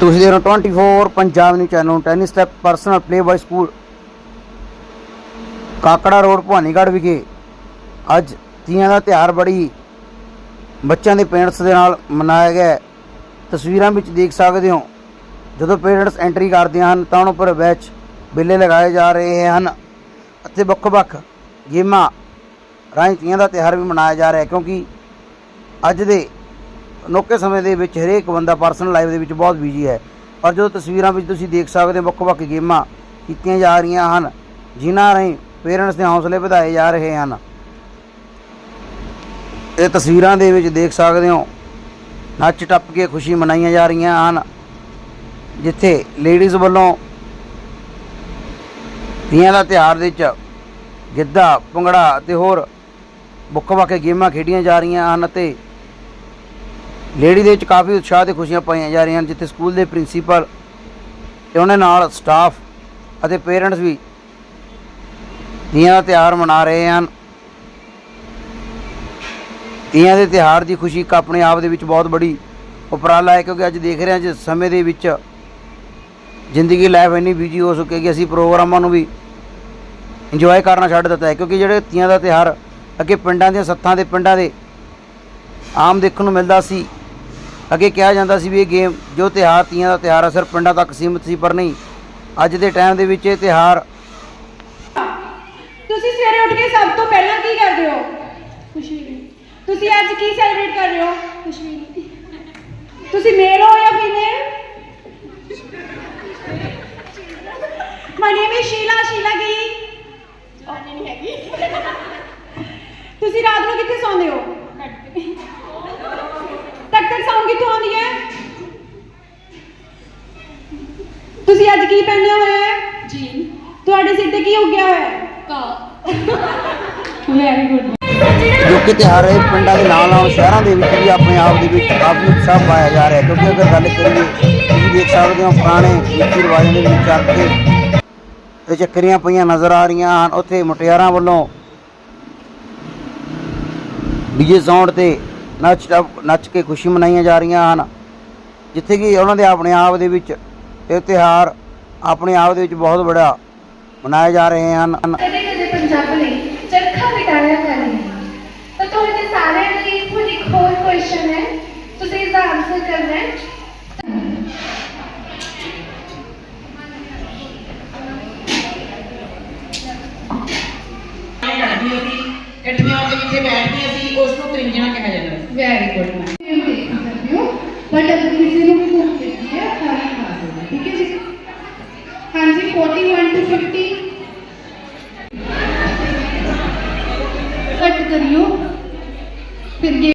ਤੁਸੀਂ ਦੇਖ ਰਹੇ ਹੋ 24 Punjab news channel, tiny step personal play by school Kakra road, Bhawanigarh ਵਿਖੇ ਅੱਜ ਤੀਆਂ ਦਾ ਤਿਉਹਾਰ ਬੜੀ ਬੱਚਿਆਂ ਦੇ ਪੇਰੈਂਟਸ ਦੇ ਨਾਲ ਮਨਾਇਆ ਗਿਆ ਤਸਵੀਰਾਂ ਵਿੱਚ ਦੇਖ ਸਕਦੇ ਹੋ, ਜਦੋਂ ਪੇਰੈਂਟਸ ਐਂਟਰੀ ਕਰਦੇ ਹਨ, ਤਾਂ ਉਹਨਾਂ ਉੱਪਰ ਬੈਚ ਬਿੱਲੇ ਲਗਾਏ ਜਾ ਰਹੇ ਹਨ ਅਤੇ ਵੱਖ-ਵੱਖ ਗੇਮਾਂ ਰਾਹੀਂ ਤੀਆਂ ਦਾ ਤਿਉਹਾਰ ਵੀ ਮਨਾਇਆ ਜਾ ਰਿਹਾ ਹੈ, ਕਿਉਂਕਿ ਅੱਜ ਦੇ ਅਨੋਖੇ ਸਮੇਂ ਦੇ ਵਿੱਚ ਹਰੇਕ ਬੰਦਾ ਪਰਸਨਲ ਲਾਈਫ ਦੇ ਵਿੱਚ ਬਹੁਤ ਬਿਜ਼ੀ ਹੈ। ਪਰ ਜਦੋਂ ਤਸਵੀਰਾਂ ਵਿੱਚ ਤੁਸੀਂ ਦੇਖ ਸਕਦੇ ਹੋ, ਵੱਖ-ਵੱਖ ਗੇਮਾਂ ਕੀਤੀਆਂ ਜਾ ਰਹੀਆਂ ਹਨ, ਜਿਨ੍ਹਾਂ ਰਾਹੀਂ ਪੇਰੈਂਟਸ ਦੇ ਹੌਸਲੇ ਵਧਾਏ ਜਾ ਰਹੇ ਹਨ। ਇਹ ਤਸਵੀਰਾਂ ਦੇ ਵਿੱਚ ਦੇਖ ਸਕਦੇ ਹੋ, ਨੱਚ ਟੱਪ ਕੇ ਖੁਸ਼ੀ ਮਨਾਈਆਂ ਜਾ ਰਹੀਆਂ ਹਨ, ਜਿੱਥੇ ਲੇਡੀਜ਼ ਵੱਲੋਂ ਤੀਆਂ ਦਾ ਤਿਉਹਾਰ ਦੇ ਵਿੱਚ ਗਿੱਧਾ, ਭੰਗੜਾ ਅਤੇ ਹੋਰ ਵੱਖ-ਵੱਖ ਗੇਮਾਂ ਖੇਡੀਆਂ ਜਾ ਰਹੀਆਂ ਹਨ ਅਤੇ ਲੇਡੀ ਦੇ ਵਿੱਚ ਕਾਫੀ ਉਤਸ਼ਾਹ ਤੇ ਖੁਸ਼ੀਆਂ ਪਾਈਆਂ ਜਾ ਰਹੀਆਂ ਹਨ, ਜਿੱਥੇ ਸਕੂਲ ਦੇ ਪ੍ਰਿੰਸੀਪਲ ਤੇ ਉਹਨਾਂ ਨਾਲ ਸਟਾਫ ਅਤੇ ਪੇਰੈਂਟਸ ਵੀ ਤੀਆਂ ਦਾ ਤਿਉਹਾਰ ਮਨਾ ਰਹੇ ਹਨ। ਤੀਆਂ ਦੇ ਤਿਉਹਾਰ ਦੀ ਖੁਸ਼ੀ ਇੱਕ ਆਪਣੇ ਆਪ ਦੇ ਵਿੱਚ ਬਹੁਤ ਬੜੀ ਉਪਰਾਲਾ ਹੈ, ਕਿਉਂਕਿ ਅੱਜ ਦੇਖ ਰਹੇ ਹਾਂ ਜਿਸ ਸਮੇਂ ਦੇ ਵਿੱਚ ਜ਼ਿੰਦਗੀ ਲਾਈਫ ਇੰਨੀ ਬਿਜ਼ੀ ਹੋ ਚੁੱਕੀ ਹੈ ਕਿ ਅਸੀਂ ਪ੍ਰੋਗਰਾਮਾਂ ਨੂੰ ਵੀ ਇੰਜੋਏ ਕਰਨਾ ਛੱਡ ਦਿੱਤਾ ਹੈ, ਕਿਉਂਕਿ ਜਿਹੜੇ ਤੀਆਂ ਦਾ ਤਿਉਹਾਰ ਅੱਗੇ ਪਿੰਡਾਂ ਦੀਆਂ ਸੱਥਾਂ ਦੇ ਪਿੰਡਾਂ ਦੇ ਆਮ ਦੇਖਣ ਨੂੰ ਮਿਲਦਾ ਸੀ ਅੱਗੇ ਕਿਹਾ ਜਾਂਦਾ ਸੀ ਵੀ ਇਹ ਗੇਮ ਜੋ ਤਿਉਹਾਰ ਤੀਆਂ ਦਾ ਤਿਉਹਾਰ ਹੈ ਸਿਰਫ ਪਿੰਡਾਂ ਤੱਕ ਸੀਮਿਤ ਸੀ ਪਰ ਨਹੀਂ। ਅੱਜ ਦੇ ਟਾਈਮ ਦੇ ਵਿੱਚ ਇਹ ਤਿਉਹਾਰ ਤੁਸੀਂ ਸਵੇਰੇ ਉੱਠ ਕੇ ਸਭ ਤੋਂ ਪਹਿਲਾਂ ਕੀ ਕਰਦੇ ਹੋ? ਕੁਛ ਵੀ ਨਹੀਂ। ਤੁਸੀਂ ਅੱਜ ਕੀ ਸੈਲੀਬ੍ਰੇਟ ਕਰ ਰਹੇ ਹੋ? ਕੁਛ ਵੀ ਨਹੀਂ। ਤੁਸੀਂ ਮੇਲ ਹੋ ਜਾਂ female my name is Sheela Sheela ਕੀ? ਉਹਨੇ ਨਹੀਂ ਹੈਗੀ ਤੁਸੀਂ ਰਾਤ ਨੂੰ ਕਿੱਥੇ ਸੌਂਦੇ ਹੋ? ਤੱਕ ਸਾਊਂਡ ਕਿੱਥੋਂ ਆਉਂਦੀ ਹੈ? ਤੁਸੀਂ ਅੱਜ ਕੀ ਪਹਿਨਿਆ ਹੋਇਆ ਹੈ? ਜੀਨ। ਤੁਹਾਡੇ ਸਿਰ ਤੇ ਕੀ ਉੱਗਿਆ ਹੋਇਆ ਹੈ? ਕਾ ਵੈਰੀ ਗੁੱਡ ਜੋ ਕਿ ਤਿਉਹਾਰ ਹੈ ਪਿੰਡਾਂ ਦੇ ਨਾਲ ਨਾਲ ਸ਼ਹਿਰਾਂ ਦੇ ਵਿੱਚ ਵੀ ਆਪਣੇ ਆਪ ਦੇ ਵਿੱਚ ਕਾਫੀ ਉਤਸ਼ਾਹ ਪਾਇਆ ਜਾ ਰਿਹਾ ਕਿਉਂਕਿ ਅਗਰ ਗੱਲ ਕਰੀਏ ਤੁਸੀਂ ਦੇਖ ਸਕਦੇ ਹੋ ਪੁਰਾਣੇ ਰੀਤੀ ਰਿਵਾਜਾਂ ਦੇ ਵਿੱਚ ਚੱਲ ਕੇ ਇਹ ਚੱਕਰੀਆਂ ਪਈਆਂ ਨਜ਼ਰ ਆ ਰਹੀਆਂ ਹਨ। ਉੱਥੇ ਮੁਟਿਆਰਾਂ ਵੱਲੋਂ ਡੀਜੇ ਸਾਊਂਡ ਤੇ ਨੱਚ ਨੱਚ ਕੇ ਖੁਸ਼ੀ ਮਨਾਈਆਂ ਜਾ ਰਹੀਆਂ ਹਨ। ਜਿੱਥੇ ਕਿ ਉਹਨਾਂ ਦੇ ਆਪਣੇ ਆਪ ਦੇ ਵਿੱਚ ਇਹ ਤਿਉਹਾਰ ਆਪਣੇ ਆਪ ਦੇ ਵਿੱਚ ਬਹੁਤ ਬੜਾ ਮਨਾਏ ਜਾ ਰਹੇ ਹਨ। ਕਦੇ ਕਦੇ ਪੰਜਾਬ ਲਈ ਚਰਖਾ ਮਿਟਾਇਆ ਕਰ ਰਹੇ ਹਾਂ। ਤਾਂ ਤੁਹਾਡੇ ਸਾਰਿਆਂ ਲਈ ਹੁਣ ਇੱਕ ਹੋਰ ਕੁਐਸਚਨ ਹੈ। ਤੁਸੀਂ ਇਸ ਦਾ ਆਨਸਰ ਕਰਨਾ ਹੈ। ਕਰਦੀਆਂ ਸੀ ਇਕੱਠੀਆਂ ਹੋ ਕੇ ਜਿੱਥੇ ਬੈਠਦੀਆਂ ਸੀ ਉਸ ਨੂੰ ਤ੍ਰਿੰਜਣਾ ਕਿਹਾ ਜਾਂਦਾ ਸੀ ਵੈਰੀ ਗੁੱਡ ਮੈਮ ਇਹ ਦੇਖ ਸਕਦੇ ਹੋ ਬਟ ਅਗਰ ਕਿਸੇ ਨੂੰ ਵੀ ਭੁੱਖ ਲੱਗੀ ਹੈ ਖਾਣਾ ਖਾ ਸਕਦਾ ਹੈ, ਠੀਕ ਹੈ ਜੀ ਹਾਂਜੀ 41 ਟੂ 50 ਕੱਟ ਕਰਿਓ ਫਿਰ ਇਹ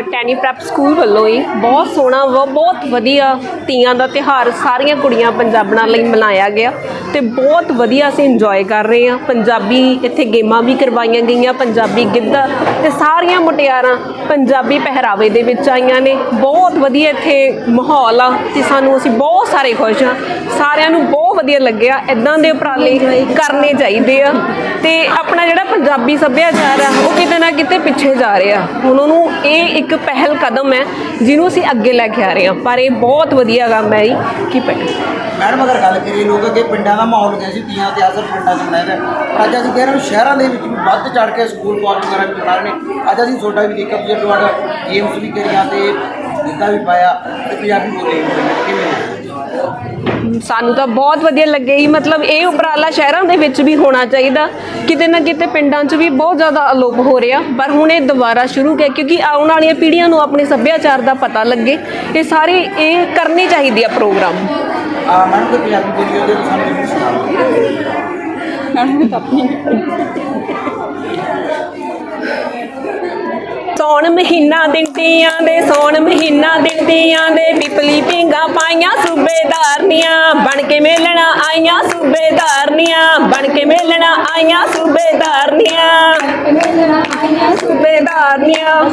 ਟੈਨੀ ਪ੍ਰੈਪ ਸਕੂਲ ਵੱਲੋਂ ਹੀ ਬਹੁਤ ਸੋਹਣਾ ਵਾ, ਬਹੁਤ ਵਧੀਆ ਤੀਆਂ ਦਾ ਤਿਹਾਰ ਸਾਰੀਆਂ ਕੁੜੀਆਂ ਪੰਜਾਬਣਾਂ ਲਈ ਮਨਾਇਆ ਗਿਆ ਤੇ ਬਹੁਤ ਵਧੀਆ ਅਸੀਂ ਇੰਜੋਏ ਕਰ ਰਹੇ ਹਾਂ। ਪੰਜਾਬੀ ਇੱਥੇ ਗੇਮਾਂ ਵੀ ਕਰਵਾਈਆਂ ਗਈਆਂ, ਪੰਜਾਬੀ ਗਿੱਧਾ ਤੇ ਸਾਰੀਆਂ ਮੁਟਿਆਰਾਂ ਪੰਜਾਬੀ ਪਹਿਰਾਵੇ ਦੇ ਵਿੱਚ ਆਈਆਂ ਨੇ। ਬਹੁਤ ਵਧੀਆ ਇੱਥੇ ਮਾਹੌਲ ਆ ਤੇ ਸਾਨੂੰ ਅਸੀਂ ਬਹੁਤ ਸਾਰੇ ਖੁਸ਼ ਹਾਂ। ਸਾਰਿਆਂ ਨੂੰ ਬਹੁਤ ਵਧੀਆ ਲੱਗਿਆ। ਇਦਾਂ ਦੇ ਉਪਰਾਲੇ ਕਰਨੇ ਚਾਹੀਦੇ ਆ। ਤੇ ਆਪਣਾ ਜਿਹੜਾ ਪੰਜਾਬੀ ਸੱਭਿਆਚਾਰ ਆ, ਉਹ ਕਿਤੇ ਨਾ ਕਿਤੇ ਪਿੱਛੇ ਜਾ ਰਿਹਾ। ਹੁਣ ਉਹਨੂੰ ਇਹ ਇੱਕ ਪਹਿਲ ਕਦਮ ਹੈ, ਜਿਹਨੂੰ ਅਸੀਂ ਅੱਗੇ ਲੈ ਕੇ ਆ ਰਹੇ ਹਾਂ। ਪਰ ਇਹ ਬਹੁਤ ਵਧੀਆ ਕੰਮ ਹੈ ਜੀ, ਕਿ ਪ- ਮੈਡਮ, ਅਗਰ ਗੱਲ ਕਰੀਏ ਲੋਕ ਅੱਗੇ ਪਿੰਡਾਂ ਦਾ ਮਾਹੌਲ ਗਿਆ ਸੀ, ਤੀਆਂ ਤੇ ਅਸਰ ਪਿੰਡਾਂ 'ਚ ਮਨਾਇਆ ਗਿਆ ਪਰ ਅੱਜ ਅਸੀਂ ਕਹਿ ਰਹੇ ਹਾਂ ਸ਼ਹਿਰਾਂ ਦੇ ਵਿੱਚ ਵੀ ਵੱਧ ਚੜ ਕੇ ਸਕੂਲ ਕਾਲਜ ਵਗੈਰਾ ਵੀ ਬਣਾ ਰਹੇ ਨੇ। ਅੱਜ ਅਸੀਂ ਤੁਹਾਡਾ ਵੀ ਦੇਖਿਆ, ਤੁਸੀਂ ਤੁਹਾਡਾ ਗੇਮਸ ਵੀ ਕਰੀਆਂ ਤੇ ਜਿੱਦਾਂ ਵੀ ਪਾਇਆ, ਤੇ ਪੰਜਾਬੀ ਬੋਲੀ ਕਿਵੇਂ ਸਾਨੂੰ ਤਾਂ ਬਹੁਤ ਵਧੀਆ ਲੱਗੇ ਜੀ ਮਤਲਬ ਇਹ ਉਪਰਾਲਾ ਸ਼ਹਿਰਾਂ ਦੇ ਵਿੱਚ ਵੀ ਹੋਣਾ ਚਾਹੀਦਾ। ਕਿਤੇ ਨਾ ਕਿਤੇ ਪਿੰਡਾਂ 'ਚ ਵੀ ਬਹੁਤ ਜ਼ਿਆਦਾ ਅਲੋਪ ਹੋ ਰਿਹਾ। ਪਰ ਹੁਣ ਇਹ ਦੁਬਾਰਾ ਸ਼ੁਰੂ ਹੈ ਕਿਉਂਕਿ ਆਉਣ ਵਾਲੀਆਂ ਪੀੜ੍ਹੀਆਂ ਨੂੰ ਆਪਣੇ ਸੱਭਿਆਚਾਰ ਦਾ ਪਤਾ ਲੱਗੇ। ਇਹ ਸਾਰੇ ਇਹ ਕਰਨੇ ਚਾਹੀਦੇ ਆ ਪ੍ਰੋਗਰਾਮ। ਆ ਮੈਡਮ ਕੋਈ ਪੰਜਾਬੀ ਬੋਲੀ ਉਹਦੇ ਤੋਂ ਸਾਨੂੰ ਸੌਣ ਮਹੀਨਾ ਦਿੰਦੀਆਂ ਦੇ ਸੌਣ ਮਹੀਨਾ ਦਿੰਦੀਆਂ ਦੇ ਪਿਪਲੀ ਪਿੰਗਾ ਪਾਈਆਂ ਸੂਬੇਦਾਰਨੀਆਂ ਬਣ ਕੇ ਮੇਲਣਾ ਆਈਆਂ ਸੂਬੇਦਾਰਨੀਆਂ ਬਣ ਕੇ ਮੇਲਣਾ ਆਈਆਂ ਸੂਬੇਦਾਰਨੀਆਂ ਸੂਬੇਦਾਰਨੀਆਂ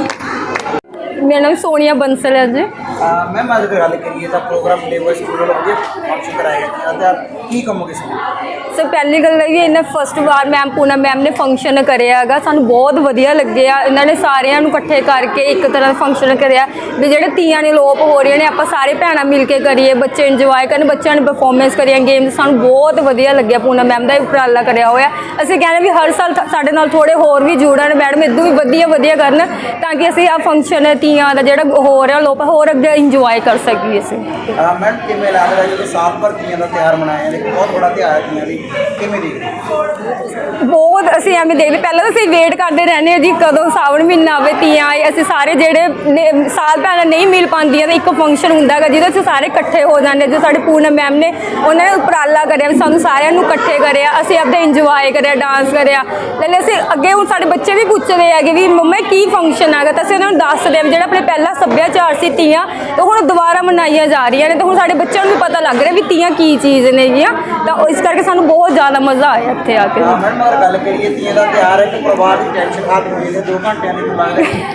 ਮੇਰਾ ਨਾਮ ਸੋਨੀਆ ਬੰਸਲ ਹੈ ਜੀ। ਮੈਮ ਅੱਜ ਗੱਲ ਕਰੀਏ ਤਾਂ ਪ੍ਰੋਗਰਾਮ ਲੇਬਰ ਸਕੂਲ ਵੱਲੋਂ ਵਧੀਆ ਫੰਕਸ਼ਨ ਕਰਾਇਆ ਗਿਆ। ਤੇ ਕੀ ਕਹੋਗੇ ਇਸ ਨੂੰ ਪਹਿਲੀ ਗੱਲ ਇਹ ਇਹਨਾਂ ਫਸਟ ਵਾਰ ਮੈਮ ਪੂਨਾ ਮੈਮ ਨੇ ਫੰਕਸ਼ਨ ਕਰਿਆ ਹੈਗਾ। ਸਾਨੂੰ ਬਹੁਤ ਵਧੀਆ ਲੱਗਿਆ। ਇਹਨਾਂ ਨੇ ਸਾਰਿਆਂ ਨੂੰ ਇਕੱਠੇ ਕਰਕੇ ਇੱਕ ਤਰ੍ਹਾਂ ਦਾ ਫੰਕਸ਼ਨ ਕਰਿਆ। ਵੀ ਜਿਹੜੇ ਤੀਆਂ ਨੇ ਲੋਪ ਹੋ ਰਹੀਆਂ ਨੇ, ਆਪਾਂ ਸਾਰੇ ਭੈਣਾਂ ਮਿਲ ਕੇ ਕਰੀਏ, ਬੱਚੇ ਇੰਜੋਏ ਕਰਨ, ਬੱਚਿਆਂ ਨੂੰ ਪਰਫਾਰਮੈਂਸ ਕਰੀਆਂ ਗੇਮਸ ਸਾਨੂੰ ਬਹੁਤ ਵਧੀਆ ਲੱਗਿਆ ਪੂਨਾ ਮੈਮ ਦਾ ਉਪਰਾਲਾ ਕਰਿਆ ਹੋਇਆ। ਅਸੀਂ ਕਹਿੰਦੇ ਵੀ ਹਰ ਸਾਲ ਸਾਡੇ ਨਾਲ ਥੋੜੇ ਹੋਰ ਵੀ ਜੁੜਨ, ਮੈਡਮ ਇਦੋਂ ਵੀ ਵਧੀਆ ਵਧੀਆ ਕਰਨ, ਤਾਂ ਕਿ ਅਸੀਂ ਆ ਫੰਕਸ਼ਨ ਤੀਆਂ ਦਾ ਜਿਹੜਾ ਹੋ ਰਿਹਾ, ਲੋਪ, ਹੋਰ ਅੱਗੇ ਇੰਜੋਏ ਕਰ ਸਕੀਏ ਅਸੀਂ। ਮੈਮ ਕਿਵੇਂ ਲੱਗਦਾ ਜਦੋਂ ਸਾਲ ਭਰ ਤੀਆਂ ਦਾ ਤਿਉਹਾਰ ਮਨਾਇਆ ਜਾਂਦਾ ਬਹੁਤ ਬੜਾ ਤਿਉਹਾਰ ਹੈ ਤੀਆਂ ਦੀ ਕਿਵੇਂ ਦੇਖਦੇ? ਬਹੁਤ ਅਸੀਂ ਐਵੇਂ ਦੇਖਦੇ ਪਹਿਲਾਂ ਤਾਂ ਅਸੀਂ ਵੇਟ ਕਰਦੇ ਰਹਿੰਦੇ ਹਾਂ ਜੀ ਕਦੋਂ ਸਾਵਣ ਮਹੀਨਾ ਆਵੇ ਤੀਆਂ ਆਏ ਅਸੀਂ ਸਾਰੇ ਜਿਹੜੇ ਨੇ- ਸਾਲ ਪਹਿਲਾਂ ਨਹੀਂ ਮਿਲ ਪਾਉਂਦੀਆਂ ਤਾਂ ਇੱਕ ਫੰਕਸ਼ਨ ਹੁੰਦਾ ਹੈਗਾ ਜਿਹਦੇ 'ਚ ਸਾਰੇ ਇਕੱਠੇ ਹੋ ਜਾਂਦੇ ਜੋ ਸਾਡੇ ਪੂਨਮ ਮੈਮ ਨੇ ਉਹਨਾਂ ਨੇ ਉਪਰਾਲਾ ਕਰਿਆ ਵੀ ਸਾਨੂੰ ਸਾਰਿਆਂ ਨੂੰ ਇਕੱਠੇ ਕਰਿਆ ਅਸੀਂ ਆਪਦਾ ਇੰਜੋਏ ਕਰਿਆ ਡਾਂਸ ਕਰਿਆ। ਲੈ ਅਸੀਂ ਅੱਗੇ ਹੁਣ ਸਾਡੇ ਬੱਚੇ ਵੀ ਪੁੱਛਦੇ ਹੈਗੇ ਵੀ ਮੰਮਾ ਕੀ ਫੰਕਸ਼ਨ ਹੈਗਾ? ਤਾਂ ਅਸੀਂ ਉਹਨਾਂ ਨੂੰ ਦੱਸਦੇ ਹਾਂ ਵੀ ਜਿਹੜਾ ਆਪਣੇ ਪਹਿਲਾ ਸੱਭਿਆਚਾਰ ਸੀ ਤੀਆਂ ਤੇ ਹੁਣ ਦੁਬਾਰਾ ਮਨਾਈਆਂ ਜਾ ਰਹੀਆਂ ਨੇ ਤੇ ਹੁਣ ਸਾਡੇ ਬੱਚਿਆਂ ਨੂੰ ਵੀ ਪਤਾ ਲੱਗ ਰਿਹਾ ਵੀ ਤੀਆਂ ਕੀ ਚੀਜ਼ ਨੇਗੀਆਂ ਤਾਂ ਉਹ ਇਸ ਕਰਕੇ ਸਾਨੂੰ ਬਹੁਤ ਜ਼ਿਆਦਾ ਮਜ਼ਾ ਆਇਆ ਇੱਥੇ ਆ ਕੇ। ਅਗਰ ਗੱਲ ਕਰੀਏ ਤੀਆਂ ਦਾ ਤਿਉਹਾਰ ਹੈ ਕਿ ਪਰਿਵਾਰ ਦੀ ਟੈਨਸ਼ਨ ਖਤਮ ਹੋ ਜਾਂਦੀ ਹੈ 2 ਘੰਟਿਆਂ ਦੀ ਲੱਗਦਾ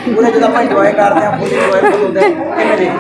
ਉਹਦੇ ਜਦੋਂ ਆਪਾਂ ਇੰਜੋਏ ਕਰਦੇ ਹਾਂ ਫੁੱਲ ਇੰਜੋਏ ਹੁੰਦਾ ਕਿਵੇਂ ਹੋ?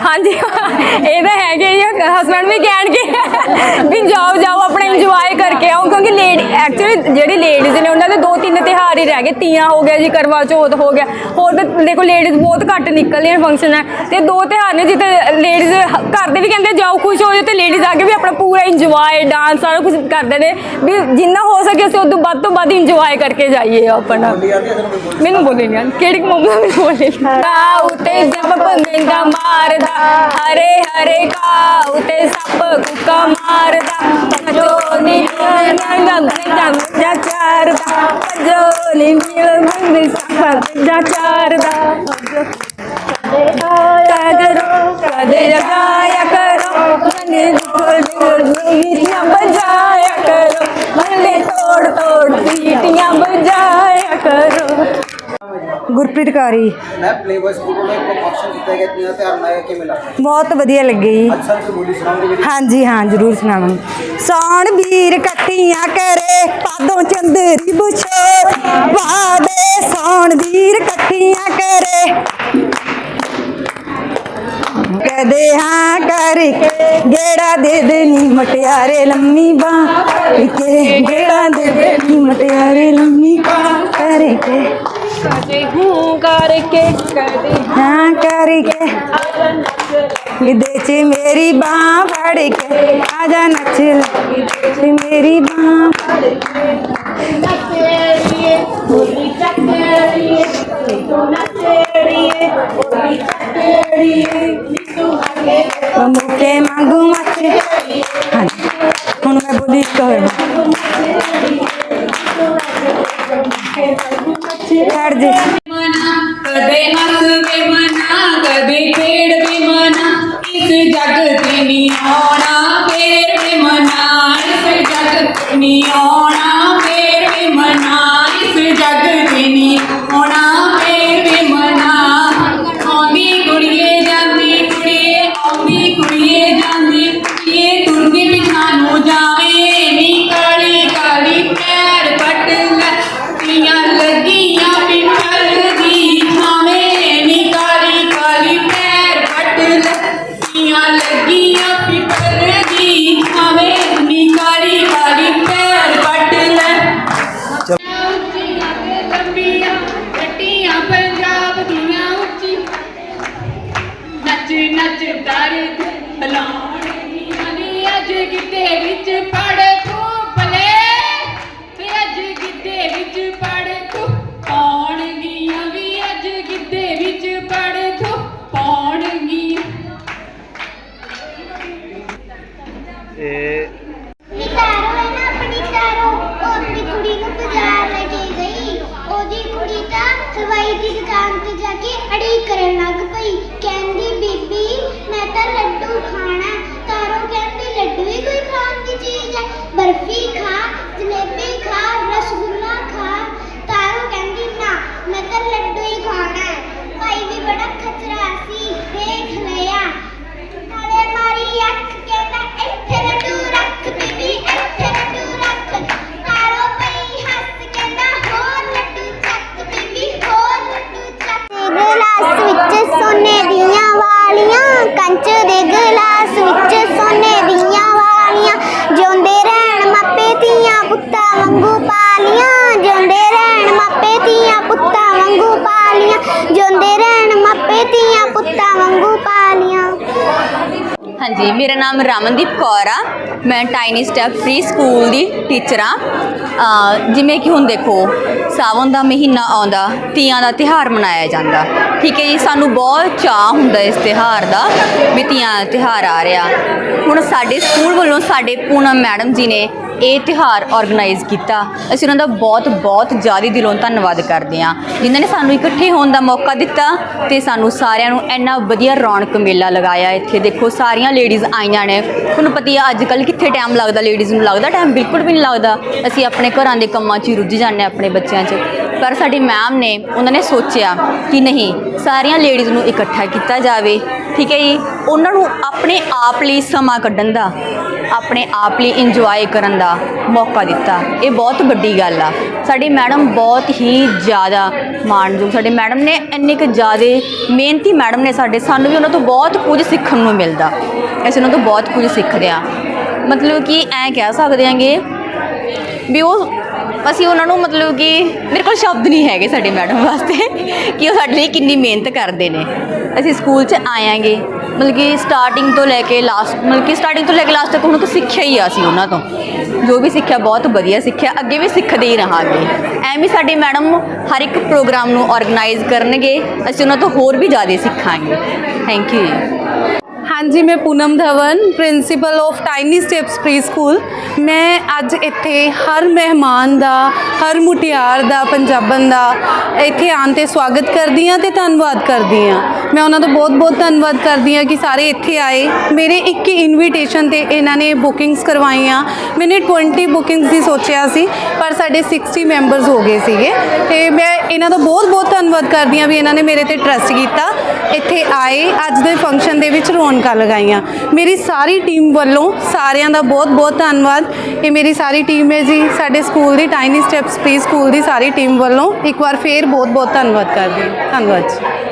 ਹਾਂਜੀ ਇਹ ਤਾਂ ਹੈਗੇ ਹੀ ਹਸਬੰਡ ਵੀ ਕਹਿਣਗੇ ਵੀ ਜਾਓ ਜਾਓ ਆਪਣਾ ਇੰਜੋਏ ਕਰਕੇ ਆਓ ਕਿਉਂਕਿ ਲੇਡੀ ਐਕਚੁਅਲੀ ਜਿਹੜੀ ਲੇਡੀਜ਼ ਨੇ ਉਹਨਾਂ ਦੇ ਦੋ ਤਿੰਨ ਤਿਉਹਾਰ ਹੀ ਰਹਿ ਗਏ। ਤੀਆਂ ਹੋ ਗਿਆ ਜੀ ਕਰਵਾ ਚੌਥ ਹੋ ਗਿਆ। ਹੋਰ ਤਾਂ ਦੇਖੋ ਲੇਡੀਜ਼ ਬਹੁਤ ਘੱਟ ਨਿਕਲਦੀਆਂ ਫੰਕਸ਼ਨ ਹੈ। ਤੇ ਦੋ ਤਿਉਹਾਰ ਨੇ, ਜਿੱਥੇ ਲੇਡੀਜ਼ ਘਰ ਦੇ ਵੀ ਕਹਿੰਦੇ ਜਾਓ, ਖੁਸ਼ ਹੋ ਜਾਓ, ਤੇ ਲੇਡੀਜ਼ ਆ ਕੇ ਵੀ ਆਪਣਾ ਪੂਰਾ ਇੰਜੋਏ ਡਾਂਸ ਸਾਰਾ ਕੁਝ ਕਰਦੇ ਨੇ। ਵੀ ਜਿੰਨਾ ਹੋ ਸਕੇ ਅਸੀਂ ਉਦੋਂ ਵੱਧ ਤੋਂ ਵੱਧ ਇੰਜੋਏ ਕਰਕੇ ਜਾਈਏ ਆਪਣਾ। ਬੋਲੀ ਆਉਂਦੀ ਹੈ ਤੁਹਾਨੂੰ ਕੋਈ ਬੋਲੀ ਮੈਨੂੰ ਬੋਲੇ ਨਹੀਂ ਆਉਂਦੀ। ਕਿਹੜੀ ਮੰਮਾ ਮੈਨੂੰ ਬੋਲੇ ਕਾਉ ਤੇ ਜਬ ਪੰਗੰਦਾ ਮਾਰਦਾ, ਹਰੇ ਹਰੇ ਕਾਉ ਤੇ ਸੱਪ ਕੁੱਕਾ ਮਾਰਦਾ ਜੋ ਨੀ ਨੰਗੰ ਨੰਗੰ ਜਾ ਚਾਰਦਾ ਜੋ ਨੀ ਮਿਲ ਮੰਗ ਸੱਪ ਜਾ ਚਾਰਦਾ ਗੁਰਪ੍ਰੀਤ ਕਾਰੀ ਮੈਂ ਪਲੇਬਰ ਸਕੂਲ ਵੱਲੋਂ ਇੱਕ ਫੰਕਸ਼ਨ ਕੀਤਾ ਗਿਆ ਦਾ ਤਿਉਹਾਰ ਮਨਾਇਆ ਕਿਵੇਂ ਲੱਗਦਾ ਬਹੁਤ ਵਧੀਆ ਲੱਗੀ। ਜੀ ਸਾਨੂੰ ਕੋਈ ਬੋਲੀ ਸੁਣਾਉਂਗੇ ਜਿਹੜੀ ਹਾਂਜੀ ਹਾਂ ਜਰੂਰ ਸੁਣਾਵਾਂਗੇ। ਸੌਣ ਵੀਰ ਕੱਟੀਆਂ ਕਰੇ ਪਾਦੋਂ ਚੰਦਰੀ ਬੁਛੋ ਵਾਦੇ ਸੌਣ ਵੀਰ ਕੱਟੀਆਂ ਕਰੇ। ਕਦੇ ਹਾਂ ਕਰਕੇ ਗੇੜਾ ਦੇ ਦੇਣੀ ਮਟਿਆਰੇ ਲੰਮੀ ਬਾਹ ਕੇ ਗੇੜਾ ਦੇ ਦੇਣੀ ਮਟਿਆਰੇ ਲੰਮੀ ਬਾਹ ਕਰਕੇ ਕਦੇ ਹੂੰ ਕਰਕੇ ਕਦੇ ਹਾਂ ਕਰਕੇ ਗਿੱਧੇ 'ਚ ਮੇਰੀ ਬਾਹ ਫੜ ਕੇ ਆ ਜਾ ਨੱਚ ਲੈ ਗਿੱਧੇ 'ਚ ਮੇਰੀ ਬਾਹ ਫੜ ਕੇ ਉਹ ਮੁੱਕੇ ਮੰਗੂ ਮੱਚ ਮੇਰਾ ਨਾਮ ਰਮਨਦੀਪ ਕੌਰ ਆ। ਮੈਂ ਟਾਈਨੀ ਸਟੈਪ ਫ੍ਰੀ ਸਕੂਲ ਦੀ ਟੀਚਰ ਆ। ਜਿਵੇਂ ਕਿ ਹੁਣ ਦੇਖੋ, ਸਾਵਣ ਦਾ ਮਹੀਨਾ ਆਉਂਦਾ, ਤੀਆਂ ਦਾ ਤਿਹਾਰ ਮਨਾਇਆ ਜਾਂਦਾ। ਠੀਕ ਹੈ ਜੀ, ਸਾਨੂੰ ਬਹੁਤ ਚਾਹ ਹੁੰਦਾ ਇਸ ਤਿਹਾਰ ਦਾ, ਵੀ ਤੀਆਂ ਦਾ ਤਿਹਾਰ ਆ ਰਿਹਾ। ਹੁਣ ਸਾਡੇ ਸਕੂਲ ਵੱਲੋਂ ਸਾਡੇ ਪੂਨਮ ਮੈਡਮ ਜੀ ਨੇ ਇਹ ਤਿਹਾਰ ਆਰਗੇਨਾਈਜ਼ ਕੀਤਾ। ਅਸੀਂ ਉਹਨਾਂ ਦਾ ਬਹੁਤ ਬਹੁਤ ਜ਼ਿਆਦਾ ਦਿਲੋਂ ਧੰਨਵਾਦ ਕਰਦੇ ਹਾਂ। ਜਿਨ੍ਹਾਂ ਨੇ ਸਾਨੂੰ ਇਕੱਠੇ ਹੋਣ ਦਾ ਮੌਕਾ ਦਿੱਤਾ ਤੇ ਸਾਨੂੰ ਸਾਰਿਆਂ ਨੂੰ ਇੰਨਾ ਵਧੀਆ ਰੌਣਕ ਮੇਲਾ ਲਗਾਇਆ ਇੱਥੇ। ਦੇਖੋ, ਸਾਰੀਆਂ ਲੇਡੀਜ਼ ਆਈਆਂ ਨੇ। ਤੁਹਾਨੂੰ ਪਤਾ ਹੀ ਆ ਅੱਜ ਕੱਲ੍ਹ ਕਿੱਥੇ ਟਾਈਮ ਲੱਗਦਾ? ਲੇਡੀਜ਼ ਨੂੰ ਲੱਗਦਾ ਟਾਈਮ ਬਿਲਕੁਲ ਵੀ ਨਹੀਂ ਲੱਗਦਾ। ਅਸੀਂ ਆਪਣੇ ਘਰਾਂ ਦੇ ਕੰਮਾਂ 'ਚ ਹੀ ਰੁੱਝ ਜਾਂਦੇ ਹਾਂ ਆਪਣੇ ਬੱਚਿਆਂ 'ਚ। ਪਰ ਸਾਡੀ ਮੈਮ ਨੇ, ਉਹਨਾਂ ਨੇ ਸੋਚਿਆ ਕਿ ਨਹੀਂ, ਸਾਰੀਆਂ ਲੇਡੀਜ਼ ਨੂੰ ਇਕੱਠਾ ਕੀਤਾ ਜਾਵੇ। ਠੀਕ ਹੈ ਜੀ? ਉਹਨਾਂ ਨੂੰ ਆਪਣੇ ਆਪ ਲਈ ਸਮਾਂ ਕੱਢਣ ਦਾ ਆਪਣੇ ਆਪ ਲਈ ਇੰਜੋਏ ਕਰਨ ਦਾ ਮੌਕਾ ਦਿੱਤਾ। ਇਹ ਬਹੁਤ ਵੱਡੀ ਗੱਲ ਆ। ਸਾਡੀ ਮੈਡਮ ਬਹੁਤ ਹੀ ਜ਼ਿਆਦਾ ਮਾਣਯੋਗ ਸਾਡੇ ਮੈਡਮ ਨੇ ਇੰਨੇ ਕੁ ਜ਼ਿਆਦਾ ਮਿਹਨਤੀ ਮੈਡਮ ਨੇ ਸਾਡੇ, ਸਾਨੂੰ ਵੀ ਉਹਨਾਂ ਤੋਂ ਬਹੁਤ ਕੁਝ ਸਿੱਖਣ ਨੂੰ ਮਿਲਦਾ। ਅਸੀਂ ਉਹਨਾਂ ਤੋਂ ਬਹੁਤ ਕੁਝ ਸਿੱਖਦੇ ਹਾਂ। ਮਤਲਬ ਕਿ ਐਂ ਕਹਿ ਸਕਦੇ ਹਾਂਗੇ ਵੀ ਉਹ ਅਸੀਂ ਉਹਨਾਂ ਨੂੰ ਮਤਲਬ ਕਿ ਮੇਰੇ ਕੋਲ ਸ਼ਬਦ ਨਹੀਂ ਹੈਗੇ ਸਾਡੇ ਮੈਡਮ ਵਾਸਤੇ ਕਿ ਉਹ ਸਾਡੇ ਲਈ ਕਿੰਨੀ ਮਿਹਨਤ ਕਰਦੇ ਨੇ। ਅਸੀਂ ਸਕੂਲ 'ਚ ਆਇਆਂਗੇ। ਮਤਲਬ ਕਿ ਸਟਾਰਟਿੰਗ ਤੋਂ ਲੈ ਕੇ ਲਾਸਟ ਮਤਲਬ ਕਿ ਸਟਾਰਟਿੰਗ ਤੋਂ ਲੈ ਕੇ ਲਾਸਟ ਤੱਕ ਹੁਣ ਤੱਕ ਸਿੱਖਿਆ ਹੀ ਆ ਅਸੀਂ ਉਹਨਾਂ ਤੋਂ। ਜੋ ਵੀ ਸਿੱਖਿਆ ਬਹੁਤ ਵਧੀਆ ਸਿੱਖਿਆ, ਅੱਗੇ ਵੀ ਸਿੱਖਦੇ ਹੀ ਰਹਾਂਗੇ। ਐਵੇਂ ਸਾਡੇ ਮੈਡਮ ਹਰ ਇੱਕ ਪ੍ਰੋਗਰਾਮ ਨੂੰ ਆਰਗੇਨਾਈਜ਼ ਕਰਨਗੇ, ਅਸੀਂ ਉਹਨਾਂ ਤੋਂ ਹੋਰ ਵੀ ਜ਼ਿਆਦਾ ਸਿੱਖਾਂਗੇ। ਥੈਂਕ ਯੂ ਹਾਂਜੀ, ਮੈਂ Poonam Dhawan principal of tiny steps pre school ਮੈਂ ਅੱਜ ਇੱਥੇ ਹਰ ਮਹਿਮਾਨ ਦਾ, ਹਰ ਮੁਟਿਆਰ ਦਾ, ਪੰਜਾਬਣ ਦਾ ਇੱਥੇ ਆਉਣ ਤੇ ਸਵਾਗਤ ਕਰਦੀ ਹਾਂ ਤੇ ਧੰਨਵਾਦ ਕਰਦੀ ਹਾਂ। ਮੈਂ ਉਹਨਾਂ ਦਾ ਬਹੁਤ-ਬਹੁਤ ਧੰਨਵਾਦ ਕਰਦੀ ਹਾਂ ਕਿ ਸਾਰੇ ਇੱਥੇ ਆਏ। ਮੇਰੇ ਇੱਕ ਹੀ ਇਨਵੀਟੇਸ਼ਨ ਤੇ ਇਹਨਾਂ ਨੇ ਬੁਕਿੰਗਸ ਕਰਵਾਈਆਂ। ਮੈਨੇ 20 ਬੁਕਿੰਗਸ ਦੀ ਸੋਚਿਆ ਸੀ, ਪਰ ਸਾਡੇ 60 ਮੈਂਬਰਸ ਹੋ ਗਏ ਸੀਗੇ। ਤੇ ਮੈਂ ਇਹਨਾਂ ਦਾ ਬਹੁਤ-ਬਹੁਤ ਧੰਨਵਾਦ ਕਰਦੀ ਹਾਂ ਵੀ ਇਹਨਾਂ ਨੇ ਮੇਰੇ ਤੇ ਟਰਸਟ ਕੀਤਾ। ਇੱਥੇ ਆਏ, ਅੱਜ ਦੇ ਫੰਕਸ਼ਨ ਦੇ ਵਿੱਚ ਰੌਣਕਾਂ ਲਗਾਈਆਂ। ਮੇਰੀ ਸਾਰੀ ਟੀਮ ਵੱਲੋਂ ਸਾਰਿਆਂ ਦਾ ਬਹੁਤ-ਬਹੁਤ ਧੰਨਵਾਦ। ਇਹ ਮੇਰੀ ਸਾਰੀ ਟੀਮ ਹੈ ਜੀ। ਸਾਡੇ ਸਕੂਲ ਦੀ ਟਾਈਨੀ ਸਟੈਪਸ ਪ੍ਰੀ ਸਕੂਲ ਦੀ ਸਾਰੀ ਟੀਮ ਵੱਲੋਂ ਇੱਕ ਵਾਰ ਫੇਰ ਬਹੁਤ-ਬਹੁਤ ਧੰਨਵਾਦ ਕਰਦੀ ਹਾਂ। ਧੰਨਵਾਦ ਜੀ।